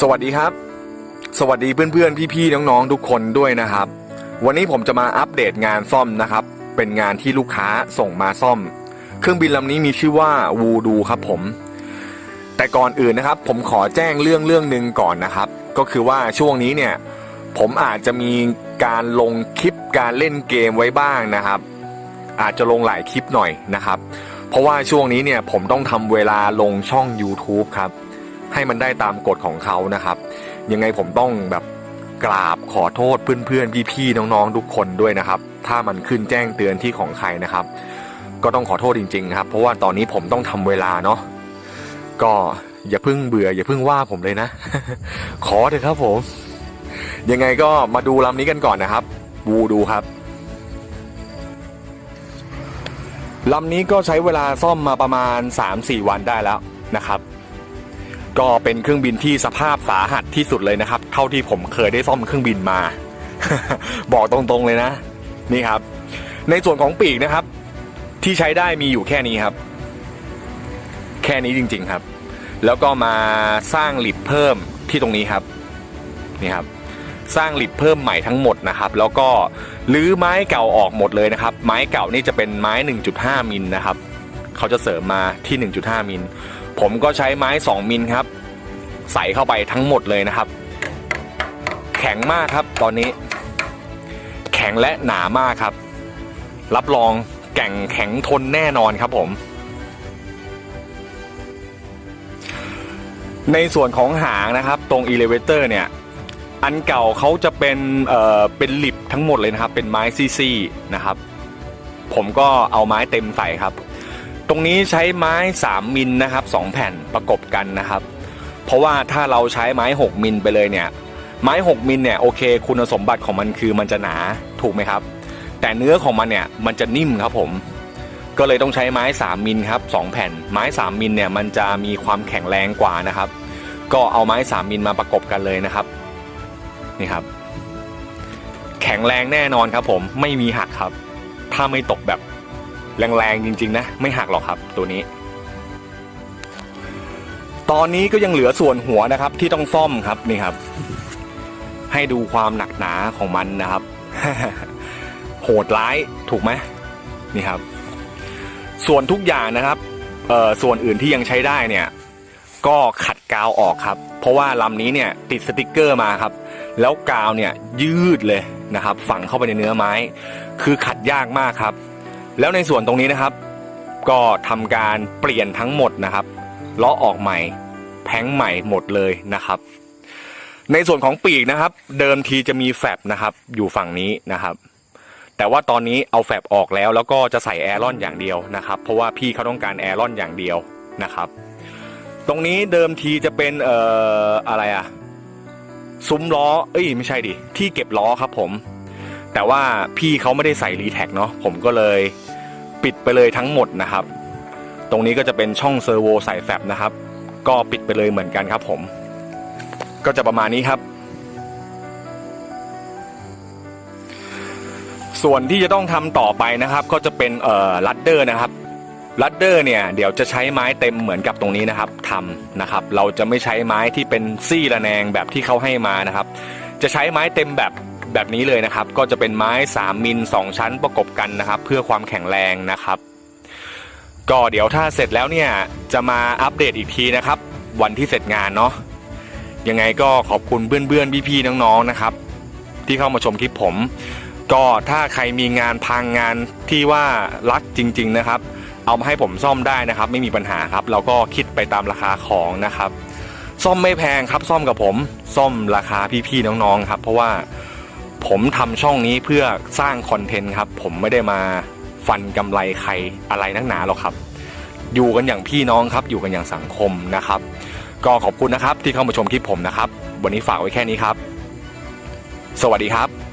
สวัสดีครับ สวัสดีเพื่อนๆพี่ๆน้องๆทุกคนด้วยนะครับ วันนี้ผมจะมาอัปเดตงานซ่อมนะครับ เป็นงานที่ลูกค้าส่งมาซ่อม เครื่องบินลำนี้มีชื่อว่าวูดูครับผม แต่ก่อนอื่นนะครับ ผมขอแจ้งเรื่องเรื่องหนึ่งก่อนนะครับ ก็คือว่าช่วงนี้เนี่ยผมอาจจะมีการลงคลิปการเล่นเกมไว้บ้างนะครับ อาจจะลงหลายคลิปหน่อยนะครับ เพราะว่าช่วงนี้เนี่ยผมต้องทำเวลาลงช่อง YouTube ครับ ให้มันได้ตามกฎของเขานะครับ ยังไงผมต้องแบบกราบขอโทษเพื่อนๆพี่ๆน้องๆทุกคนด้วยนะครับ ถ้ามันขึ้นแจ้งเตือนที่ของใครนะครับ ก็ต้องขอโทษจริง ๆ ครับ เพราะว่าตอนนี้ผมต้องทำเวลาเนาะก็อย่าเพิ่งเบื่อ อย่าเพิ่งว่าผมเลยนะ ขอเถอะครับผม ยังไงก็มาดูลำนี้กันก่อนนะครับวูดูครับลำนี้ก็ใช้เวลาซ่อมมาประมาณ 3-4 วันได้แล้วนะครับ ก็เป็นเครื่องบินที่สภาพสาหัสที่สุดเลยนะครับ เท่าที่ผมเคยได้ซ่อมเครื่องบินมา บอกตรงๆเลยนะ นี่ครับ ในส่วนของปีกนะครับ ที่ใช้ได้มีอยู่แค่นี้ครับ แค่นี้จริง ๆครับ แล้วก็มาสร้างหลิดเพิ่มที่ตรงนี้ครับ นี่ครับ สร้างหลิดเพิ่มใหม่ทั้งหมดนะครับ แล้วก็รื้อไม้เก่าออกหมดเลยนะครับ ไม้เก่านี่จะเป็นไม้ 1.5 มิลนะครับ เขาจะเสริมมาที่ 1.5 มิล ผมก็ใช้ไม้ 2 มิลครับ ใส่เข้าไปทั้งหมดเลยนะครับ แข็งมากครับตอนนี้ แข็งและหนามากครับ รับรองแก่งแข็งทนแน่นอนครับผม ในส่วนของหางนะครับ ตรง elevator เนี่ยอันเก่าเขาจะเป็นเอ่อเป็นหลิบทั้งหมดเลยนะครับ เป็นไม้ซี่ๆนะครับ ผมก็เอาไม้เต็มใส่ครับ ตรงนี้ใช้ไม้ 3 มิลนะครับ2แผ่นประกบกันนะครับ เพราะว่าถ้าเราใช้ไม้ 6 มิลไปเลยเนี่ย ไม้ 6 มิลเนี่ยโอเค คุณสมบัติของมันคือมันจะหนาถูกไหมครับ แต่เนื้อของมันเนี่ยมันจะนิ่มครับผม ก็เลยต้องใช้ไม้ 3 มิลครับ2แผ่น ไม้ 3 มิลเนี่ยมันจะมีความแข็งแรงกว่านะครับ ก็เอาไม้ 3 มิลมาประกบกันเลยนะครับ นี่ครับ แข็งแรงแน่นอนครับผมไม่มีหักครับ ถ้าไม่ตกแบบ แรงๆจริง ๆ นะ ไม่หักหรอกครับตัวนี้ ตอนนี้ก็ยังเหลือส่วนหัวนะครับ ที่ต้องซ่อมครับนี่ครับ ให้ดูความหนักหนาของมันนะครับ โหดร้ายถูกไหมนี่ครับ ส่วนทุกอย่างนะครับเอ่อส่วนอื่นที่ยังใช้ได้เนี่ย ก็ขัดกาวออกครับ เพราะว่าลำนี้เนี่ยติดสติกเกอร์มาครับ แล้วกาวเนี่ยยืดเลยนะครับ ฝังเข้าไปในเนื้อไม้ คือขัดยากมากครับ แล้วในส่วนตรงนี้นะครับ ก็ทำการเปลี่ยนทั้งหมดนะครับล้อออกใหม่แพงใหม่หมดเลยนะครับ ในส่วนของปีกนะครับ เดิมทีจะมีแฟบนะครับ อยู่ฝั่งนี้นะครับ แต่ว่าตอนนี้เอาแฟบออกแล้วแล้วก็จะใส่แอรอนอย่างเดียวนะครับ เพราะว่าพี่เขาต้องการแอรอนอย่างเดียวนะครับ ตรงนี้เดิมทีจะเป็นเอ่ออะไรอะซุ้มล้อ เอ้ยไม่ใช่ดิที่เก็บล้อครับผม แต่ว่าพี่เขาไม่ได้ใส่รีแท็กเนาะผมก็เลยปิดไปเลยทั้งหมดนะครับ ตรงนี้ก็จะเป็นช่องเซอร์โวใส่แฟบนะครับ ก็ปิดไปเลยเหมือนกันครับผม ก็จะประมาณนี้ครับ ส่วนที่จะต้องทำต่อไปนะครับ ก็จะเป็นเอ่อลัดเดอร์นะครับลัดเดอร์เนี่ยเดี๋ยวจะใช้ไม้เต็มเหมือนกับตรงนี้นะครับทำนะครับ เราจะไม่ใช้ไม้ที่เป็นซี่ระแนงแบบที่เขาให้มานะครับ จะใช้ไม้เต็มแบบ แบบนี้เลยนะครับ ก็จะเป็นไม้ 3 มิล 2 ชั้นประกบกันนะครับ เพื่อความแข็งแรงนะครับ ก็เดี๋ยวถ้าเสร็จแล้วเนี่ยจะมาอัปเดตอีกทีนะครับ วันที่เสร็จงานเนาะยังไงก็ขอบคุณเพื่อนๆพี่ๆน้องๆนะครับ ที่เข้ามาชมคลิปผม ก็ถ้าใครมีงานพังงานที่ว่ารักจริง ๆนะครับ เอามาให้ผมซ่อมได้นะครับ ไม่มีปัญหาครับ เราก็คิดไปตามราคาของนะครับ ซ่อมไม่แพงครับ ซ่อมกับผม ซ่อมราคาพี่ๆน้องๆครับ เพราะว่า ผมทำช่องนี้เพื่อสร้างคอนเทนต์ครับ ผมไม่ได้มาฟันกำไรใครอะไรนักหนาหรอกครับ อยู่กันอย่างพี่น้องครับ อยู่กันอย่างสังคมนะครับ ก็ขอบคุณนะครับที่เข้ามาชมคลิปผมนะครับ วันนี้ฝากไว้แค่นี้ครับ สวัสดีครับ